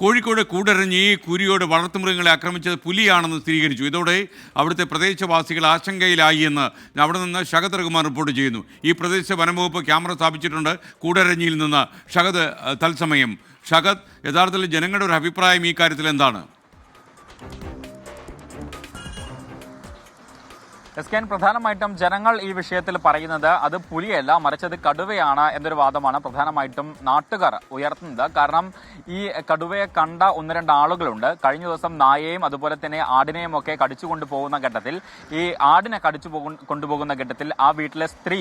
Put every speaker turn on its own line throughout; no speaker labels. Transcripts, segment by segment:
കോഴിക്കോട് കൂടരഞ്ഞ് ഈ കുരിയോട് വളർത്തുമൃഗങ്ങളെ ആക്രമിച്ചത് പുലിയാണെന്ന് സ്ഥിരീകരിച്ചു. ഇതോടെ അവിടുത്തെ പ്രദേശവാസികൾ ആശങ്കയിലായി എന്ന് അവിടെ നിന്ന് ഷഹദ് റഹ്മാൻ റിപ്പോർട്ട് ചെയ്യുന്നു. ഈ പ്രദേശ വനംവകുപ്പ് ക്യാമറ സ്ഥാപിച്ചിട്ടുണ്ട്. കൂടരഞ്ഞിയിൽ നിന്ന് അഹ്, തത്സമയം. ഷഹദ് യഥാർത്ഥത്തിൽ ജനങ്ങളുടെ ഒരു അഭിപ്രായം ഈ കാര്യത്തിൽ എന്താണ്?
എസ് കെ പ്രധാനമായിട്ടും ജനങ്ങൾ ഈ വിഷയത്തിൽ പറയുന്നത് അത് പുലിയല്ല മറിച്ച് അത് കടുവയാണ് എന്നൊരു വാദമാണ് പ്രധാനമായിട്ടും നാട്ടുകാർ ഉയർത്തുന്നത്. കാരണം ഈ കടുവയെ കണ്ട ഒന്ന് രണ്ട് ആളുകളുണ്ട്. കഴിഞ്ഞ ദിവസം നായയും അതുപോലെ തന്നെ ആടിനെയും ഒക്കെ കടിച്ചു കൊണ്ടുപോകുന്ന ഘട്ടത്തിൽ ഈ ആടിനെ കടിച്ചു കൊണ്ടുപോകുന്ന ഘട്ടത്തിൽ ആ വീട്ടിലെ സ്ത്രീ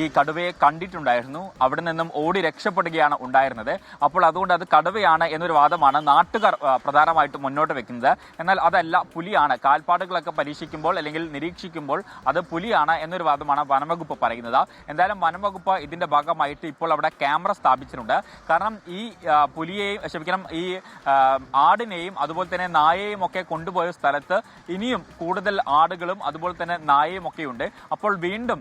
ഈ കടുവയെ കണ്ടിട്ടുണ്ടായിരുന്നു. അവിടെ നിന്നും ഓടി രക്ഷപ്പെടുകയാണ് ഉണ്ടായിരുന്നത്. അപ്പോൾ അതുകൊണ്ട് അത് കടുവയാണ് എന്നൊരു വാദമാണ് നാട്ടുകാർ പ്രധാനമായിട്ടും മുന്നോട്ട് വെക്കുന്നത്. എന്നാൽ അതല്ല പുലിയാണ്. കാൽപ്പാടുകളൊക്കെ പരീക്ഷിക്കുമ്പോൾ അല്ലെങ്കിൽ നിരീക്ഷിക്കുമ്പോൾ അത് പുലിയാണ് എന്നൊരു വാദമാണ് വനംവകുപ്പ് പറയുന്നത്. എന്തായാലും വനംവകുപ്പ് ഇതിന്റെ ഭാഗമായിട്ട് ഇപ്പോൾ അവിടെ ക്യാമറ സ്ഥാപിച്ചിട്ടുണ്ട്. കാരണം ഈ പുലിയെയും ക്ഷമിക്കണം ഈ ആടിനെയും അതുപോലെ തന്നെ നായയെയും ഒക്കെ കൊണ്ടുപോയ സ്ഥലത്ത് ഇനിയും കൂടുതൽ ആടുകളും അതുപോലെ തന്നെ നായയും ഒക്കെ ഉണ്ട്. അപ്പോൾ വീണ്ടും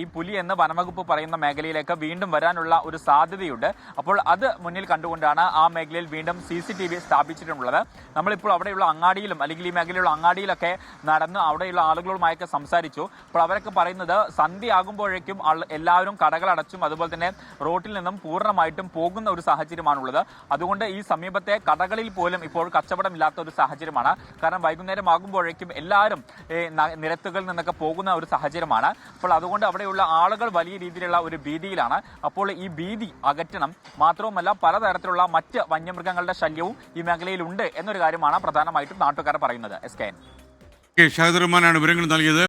ഈ പുലി എന്ന് വനംവകുപ്പ് പറയുന്ന മേഖലയിലേക്ക് വീണ്ടും വരാനുള്ള ഒരു സാധ്യതയുണ്ട്. അപ്പോൾ അത് മുന്നിൽ കണ്ടുകൊണ്ടാണ് ആ മേഖലയിൽ വീണ്ടും സി സി ടി വി സ്ഥാപിച്ചിട്ടുള്ളത്. നമ്മളിപ്പോൾ അവിടെയുള്ള അങ്ങാടിയിലും അല്ലെങ്കിൽ ഈ മേഖലയിലുള്ള അങ്ങാടിയിലൊക്കെ നടന്ന് അവിടെയുള്ള ആളുകളുമായൊക്കെ സംസാരിച്ചു. അപ്പോൾ അവരൊക്കെ പറയുന്നത് സന്ധ്യയാകുമ്പോഴേക്കും ആകുമ്പോഴേക്കും എല്ലാവരും കടകൾ അടച്ചും അതുപോലെ തന്നെ റോട്ടിൽ നിന്നും പൂർണമായിട്ടും പോകുന്ന ഒരു സാഹചര്യമാണുള്ളത്. അതുകൊണ്ട് ഈ സമീപത്തെ കടകളിൽ പോലും ഇപ്പോൾ കച്ചവടമില്ലാത്ത ഒരു സാഹചര്യമാണ്. കാരണം വൈകുന്നേരം ആകുമ്പോഴേക്കും എല്ലാവരും നിരത്തുകളിൽ നിന്നൊക്കെ പോകുന്ന ഒരു സാഹചര്യമാണ്. അപ്പോൾ അതുകൊണ്ട് അവിടെയുള്ള ആളുകൾ വലിയ രീതിയിലുള്ള ഒരു ഭീതിയിലാണ്. അപ്പോൾ ഈ ഭീതി അകറ്റണം. മാത്രവുമല്ല പലതരത്തിലുള്ള മറ്റ് വന്യമൃഗങ്ങളുടെ ശല്യവും ഈ മേഖലയിലുണ്ട് എന്നൊരു കാര്യമാണ് പ്രധാനമായിട്ടും നാട്ടുകാർ പറയുന്നത്. S K
K. ഷാഹിദ് വിവരങ്ങൾ നൽകിയത്.